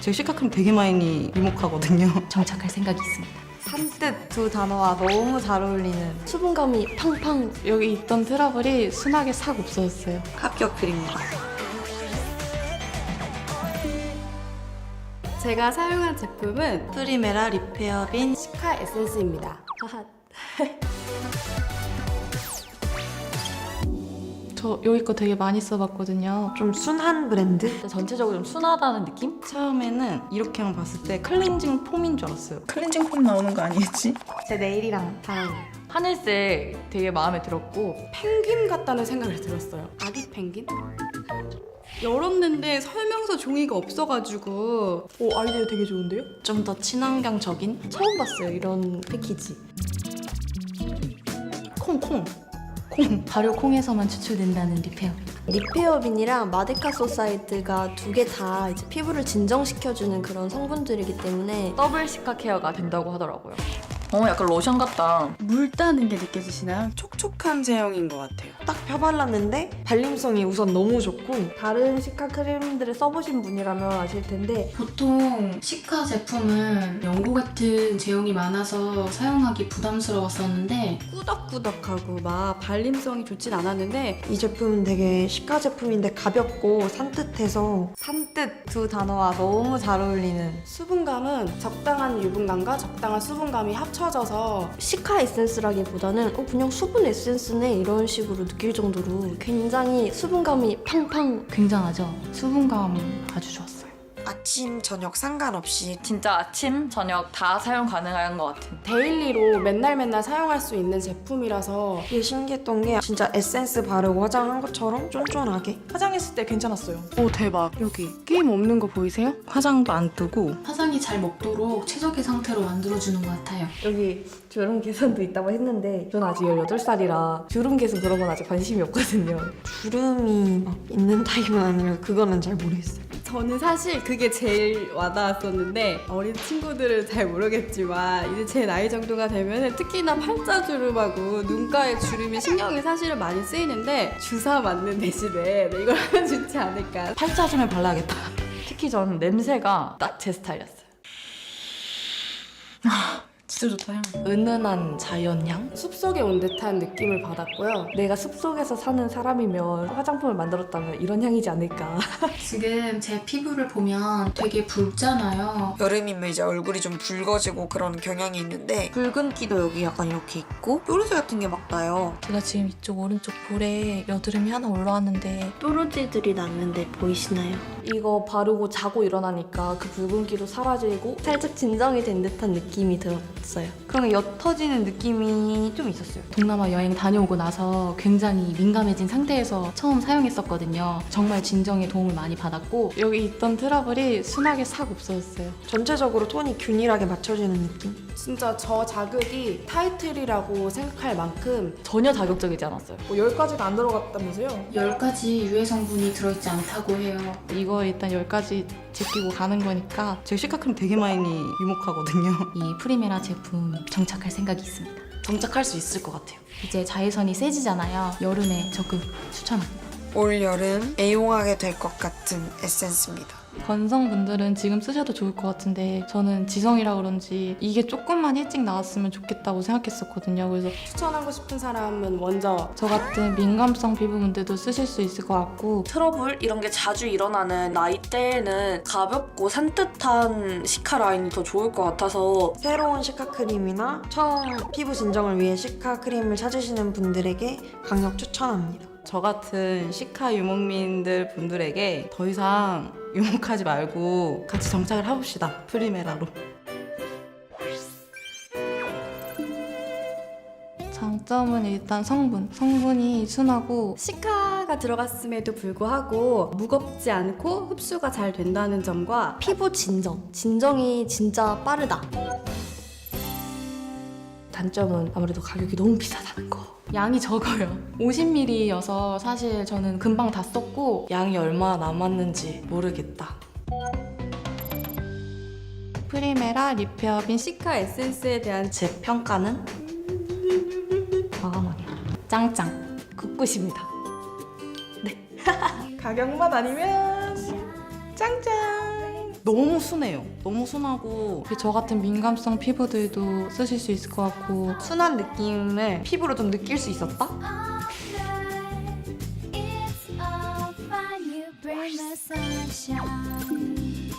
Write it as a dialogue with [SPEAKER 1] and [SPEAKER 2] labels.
[SPEAKER 1] 제가 시카크림 되게 많이 유목하거든요.
[SPEAKER 2] 정착할 생각이 있습니다.
[SPEAKER 3] 산뜻 두 단어와 너무 잘 어울리는
[SPEAKER 4] 수분감이 팡팡 여기 있던 트러블이 순하게 싹 없어졌어요.
[SPEAKER 1] 합격 드립니다.
[SPEAKER 5] 제가 사용한 제품은
[SPEAKER 1] 프리메라 리페어빈
[SPEAKER 5] 시카 에센스입니다.
[SPEAKER 4] 하하. 저 여기 거 되게 많이 써봤거든요.
[SPEAKER 3] 좀 순한 브랜드?
[SPEAKER 2] 전체적으로 좀 순하다는 느낌?
[SPEAKER 1] 처음에는 이렇게만 봤을 때 클렌징 폼인 줄 알았어요.
[SPEAKER 6] 클렌징 폼 나오는 거 아니겠지?
[SPEAKER 3] 제 네일이랑 잘 어울려요.
[SPEAKER 2] 하늘색 되게 마음에 들었고
[SPEAKER 5] 펭귄 같다는 생각이 들었어요. 아기 펭귄? 열었는데 설명서 종이가 없어가지고
[SPEAKER 4] 오 아이디어 되게 좋은데요?
[SPEAKER 1] 좀 더 친환경적인
[SPEAKER 4] 처음 봤어요 이런 패키지.
[SPEAKER 1] 콩콩. 콩.
[SPEAKER 2] 발효 콩에서만 추출된다는 리페어.
[SPEAKER 4] 리페어빈이랑 마데카 소사이드가 두 개 다 이제 피부를 진정시켜주는 그런 성분들이기 때문에
[SPEAKER 2] 더블 시카 케어가 된다고 하더라고요. 어 약간 로션 같다.
[SPEAKER 5] 물 따는 게 느껴지시나요?
[SPEAKER 6] 촉촉한 제형인 것 같아요.
[SPEAKER 3] 딱 펴발랐는데 발림성이 우선 너무 좋고
[SPEAKER 4] 다른 시카 크림들을 써보신 분이라면 아실 텐데
[SPEAKER 7] 보통 시카 제품은 연고 같은 제형이 많아서 사용하기 부담스러웠었는데
[SPEAKER 5] 꾸덕꾸덕하고 막 발림성이 좋진 않았는데
[SPEAKER 3] 이 제품은 되게 시카 제품인데 가볍고 산뜻해서
[SPEAKER 5] 산뜻 두 단어와 너무 잘 어울리는 수분감은 적당한 유분감과 적당한 수분감이 합쳐 져서
[SPEAKER 4] 시카 에센스라기보다는 어, 그냥 수분 에센스네 이런 식으로 느낄 정도로 굉장히 수분감이 팡팡
[SPEAKER 2] 굉장하죠. 수분감 아주 좋았어요.
[SPEAKER 3] 아침, 저녁 상관없이
[SPEAKER 2] 진짜 아침, 저녁 다 사용 가능한 것 같은.
[SPEAKER 5] 데일리로 맨날 맨날 사용할 수 있는 제품이라서
[SPEAKER 3] 이게 신기했던 게 진짜 에센스 바르고 화장한 것처럼 쫀쫀하게
[SPEAKER 4] 화장했을 때 괜찮았어요.
[SPEAKER 5] 오 대박 여기 게임 없는 거 보이세요?
[SPEAKER 1] 화장도 안 뜨고
[SPEAKER 7] 화장이 잘 먹도록 최적의 상태로 만들어주는 것 같아요.
[SPEAKER 4] 여기 주름 개선도 있다고 했는데 전 아직 18살이라 주름 개선 그런 건 아직 관심이 없거든요.
[SPEAKER 3] 주름이 막 있는 타입은 아니라 그거는 잘 모르겠어요.
[SPEAKER 5] 저는 사실 그게 제일 와닿았었는데 어린 친구들은 잘 모르겠지만 이제 제 나이 정도가 되면 특히나 팔자 주름하고 눈가에 주름이 신경이 사실은 많이 쓰이는데 주사 맞는 대신에 네, 이걸 하면 좋지 않을까
[SPEAKER 1] 팔자 줌에 발라야겠다.
[SPEAKER 2] 특히 저는 냄새가 딱 제 스타일이었어요.
[SPEAKER 6] 진짜 좋다 향.
[SPEAKER 1] 은은한 자연향?
[SPEAKER 5] 숲속에 온 듯한 느낌을 받았고요
[SPEAKER 4] 내가 숲속에서 사는 사람이면 화장품을 만들었다면 이런 향이지 않을까.
[SPEAKER 7] 지금 제 피부를 보면 되게 붉잖아요.
[SPEAKER 3] 여름이면 이제 얼굴이 좀 붉어지고 그런 경향이 있는데 붉은기도 여기 약간 이렇게 있고 뾰루지 같은 게 막 나요.
[SPEAKER 8] 제가 지금 이쪽 오른쪽 볼에 여드름이 하나 올라왔는데
[SPEAKER 4] 뾰루지들이 났는데 보이시나요? 이거 바르고 자고 일어나니까 그 붉은기도 사라지고 살짝 진정이 된 듯한 느낌이 들었 어요.
[SPEAKER 3] 그런 옅어지는 느낌이 좀 있었어요.
[SPEAKER 2] 동남아 여행 다녀오고 나서 굉장히 민감해진 상태에서 처음 사용했었거든요. 정말 진정에 도움을 많이 받았고
[SPEAKER 4] 여기 있던 트러블이 순하게 싹 없어졌어요.
[SPEAKER 3] 전체적으로 톤이 균일하게 맞춰지는 느낌?
[SPEAKER 5] 진짜 저 자극이 타이틀이라고 생각할 만큼
[SPEAKER 2] 전혀 자극적이지 않았어요.
[SPEAKER 4] 뭐 10가지가 안 들어갔다면서요?
[SPEAKER 7] 10가지 유해 성분이 들어있지 않다고 해요.
[SPEAKER 1] 이거 일단 10가지 제끼고 가는 거니까 제가 시카크림 되게 많이 유목하거든요.
[SPEAKER 2] 이 프리메라 제품 정착할 생각이 있습니다.
[SPEAKER 1] 정착할 수 있을 것 같아요.
[SPEAKER 2] 이제 자외선이 세지잖아요. 여름에 적극 추천합니다.
[SPEAKER 3] 올 여름 애용하게 될 것 같은 에센스입니다.
[SPEAKER 4] 건성분들은 지금 쓰셔도 좋을 것 같은데 저는 지성이라 그런지 이게 조금만 일찍 나왔으면 좋겠다고 생각했었거든요. 그래서
[SPEAKER 5] 추천하고 싶은 사람은 먼저
[SPEAKER 4] 저 같은 민감성 피부분들도 쓰실 수 있을 것 같고
[SPEAKER 9] 트러블 이런 게 자주 일어나는 나이대에는 가볍고 산뜻한 시카 라인이 더 좋을 것 같아서
[SPEAKER 3] 새로운 시카 크림이나 처음 피부 진정을 위해 시카 크림을 찾으시는 분들에게 강력 추천합니다.
[SPEAKER 1] 저 같은 시카 유목민들 분들에게 더 이상 유목하지 말고 같이 정착을 해봅시다. 프리메라로.
[SPEAKER 4] 장점은 일단 성분. 성분이 순하고
[SPEAKER 5] 시카가 들어갔음에도 불구하고 무겁지 않고 흡수가 잘 된다는 점과
[SPEAKER 4] 피부 진정. 진정이 진짜 빠르다. 단점은 아무래도 가격이 너무 비싸다는 거. 양이 적어요. 50ml여서 사실 저는 금방 다 썼고
[SPEAKER 1] 양이 얼마나 남았는지 모르겠다.
[SPEAKER 4] 프리메라 리페어빈
[SPEAKER 5] 시카 에센스에 대한
[SPEAKER 1] 제 평가는
[SPEAKER 4] 과감하게 짱짱 굿굿입니다.
[SPEAKER 5] 가격만 아니면 짱짱
[SPEAKER 1] 너무 순해요. 너무 순하고
[SPEAKER 8] 저 같은 민감성 피부들도 쓰실 수 있을 것 같고
[SPEAKER 10] 순한 느낌을 피부로 좀 느낄 수 있었다?
[SPEAKER 11] It's all fine, you bring the sunshine.